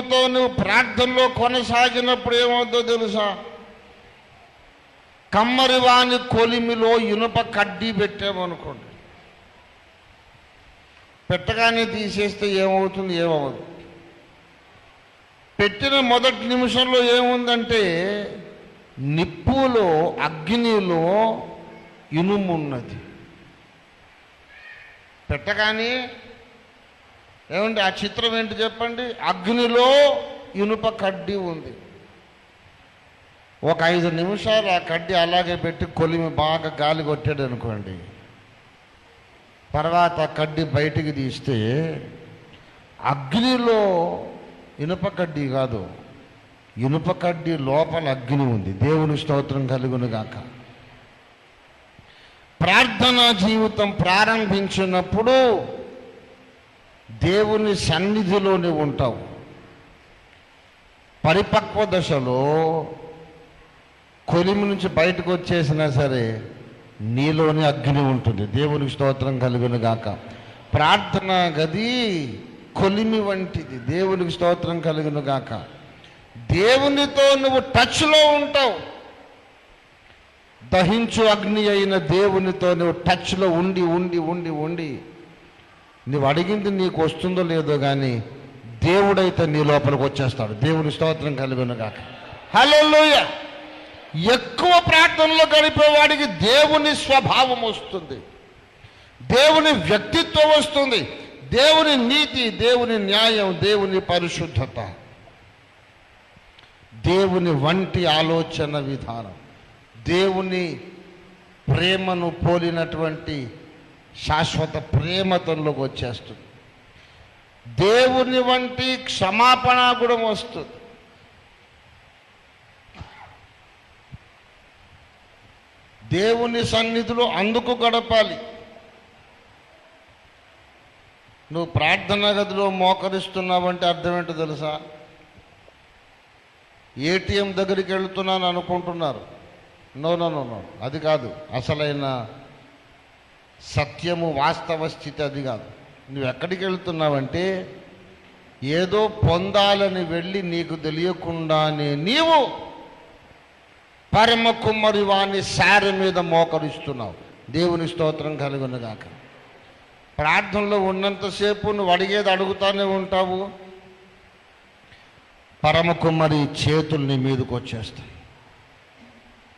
తో నువ్వు ప్రార్థనలో కొనసాగినప్పుడు ఏమవుతుందో తెలుసా? కమ్మరివాని కొలిమిలో ఇనుప కడ్డీ పెట్టామనుకోండి. పెట్టగానే తీసేస్తే ఏమవుతుంది? ఏమవుతుంది పెట్టిన మొదటి నిమిషంలో ఏముందంటే నిప్పులో అగ్నిలో ఇనుము ఉన్నది పెట్టగానే ఏమండి ఆ చిత్రం ఏంటి చెప్పండి? అగ్నిలో ఇనుప కడ్డీ ఉంది. ఒక ఐదు నిమిషాలు ఆ కడ్డీ అలాగే పెట్టి కొలిమి బాగా గాలి కొట్టాడు అనుకోండి. తర్వాత ఆ కడ్డీ బయటికి తీస్తే అగ్నిలో ఇనుప కడ్డీ కాదు ఇనుప కడ్డీ లోపల అగ్ని ఉంది. దేవుని స్తోత్రం కలుగునుగాక ప్రార్థనా జీవితం ప్రారంభించినప్పుడు దేవుని సన్నిధిలోనే ఉంటావు. పరిపక్వ దశలో కొలిమి నుంచి బయటకు వచ్చేసినా సరే నీలోని అగ్ని ఉంటుంది. దేవునికి స్తోత్రం కలుగును గాక. ప్రార్థన గది కొలిమి వంటిది. దేవునికి స్తోత్రం కలుగును గాక. దేవునితో నువ్వు టచ్లో ఉంటావు. దహించు అగ్ని అయిన దేవునితో నువ్వు టచ్లో ఉండి ఉండి ఉండి ఉండి నువ్వు అడిగింది నీకు వస్తుందో లేదో కానీ దేవుడైతే నీ లోపలికి వచ్చేస్తాడు. దేవుని స్తోత్రం కలిగినగాక. గాక హలోయ ఎక్కువ ప్రార్థనలో గడిపేవాడికి దేవుని స్వభావం వస్తుంది. దేవుని వ్యక్తిత్వం వస్తుంది. దేవుని నీతి దేవుని న్యాయం దేవుని పరిశుద్ధత. దేవుని వంటి ఆలోచన విధానం. దేవుని ప్రేమను పోలినటువంటి శాశ్వత ప్రేమతంలోకి వచ్చేస్తుంది. దేవుని వంటి క్షమాపణ కూడా వస్తుంది. దేవుని సన్నిధిలో అందుకు గడపాలి. నువ్వు ప్రార్థన గదిలో మోకరిస్తున్నావంటే అర్థం ఏంటో తెలుసా? ఏటీఎం దగ్గరికి వెళుతున్నాను అనుకుంటున్నారు. నో నో నో నో అది కాదు. అసలైన సత్యము వాస్తవ స్థితి అది కాదు. నువ్వు ఎక్కడికి వెళ్తున్నావంటే ఏదో పొందాలని వెళ్ళి నీకు తెలియకుండానే నీవు పరమ కుమ్మరి వాణి సారె మీద మోకరిస్తున్నావు. దేవుని స్తోత్రం కలుగునుగాక ప్రార్థనలో ఉన్నంతసేపు నువ్వు అడిగేది అడుగుతానే ఉంటావు. పరమ కుమ్మరి చేతులు నీ మీదకి వచ్చేస్తాయి.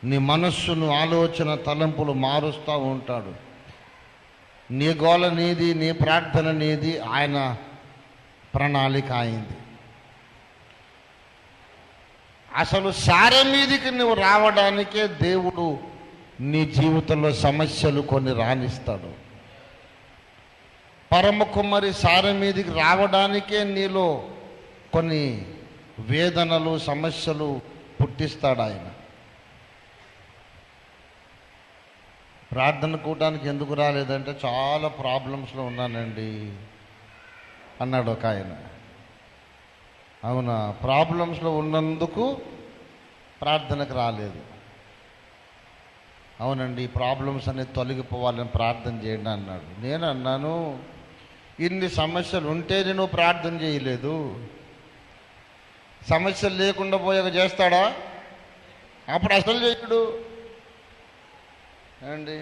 నీ మనస్సును ఆలోచన తలంపులు మారుస్తూ ఉంటాడు. నీ గోల నీది నీ ప్రార్థన నీది ఆయన ప్రణాళిక అయింది. అసలు సారె మీదికి నువ్వు రావడానికే దేవుడు నీ జీవితంలో సమస్యలు కొన్ని రాణిస్తాడు. పరమ కుమ్మరి సారె మీదికి రావడానికే నీలో కొన్ని వేదనలు సమస్యలు పుట్టిస్తాడు ఆయన ప్రార్థన కూటానికి ఎందుకు రాలేదంటే చాలా ప్రాబ్లమ్స్లో ఉన్నానండి అన్నాడు ఒక ఆయన. అవునా? ప్రాబ్లమ్స్లో ఉన్నందుకు ప్రార్థనకు రాలేదు. అవునండి ఈ ప్రాబ్లమ్స్ అనేది తొలగిపోవాలని ప్రార్థన చేయండి అన్నాడు. నేను అన్నాను ఇన్ని సమస్యలు ఉంటేనే నువ్వు ప్రార్థన చేయలేదు. సమస్యలు లేకుండా పోయాక చేస్తాడా? అప్పుడు అసలు చేయడు. ఏమండి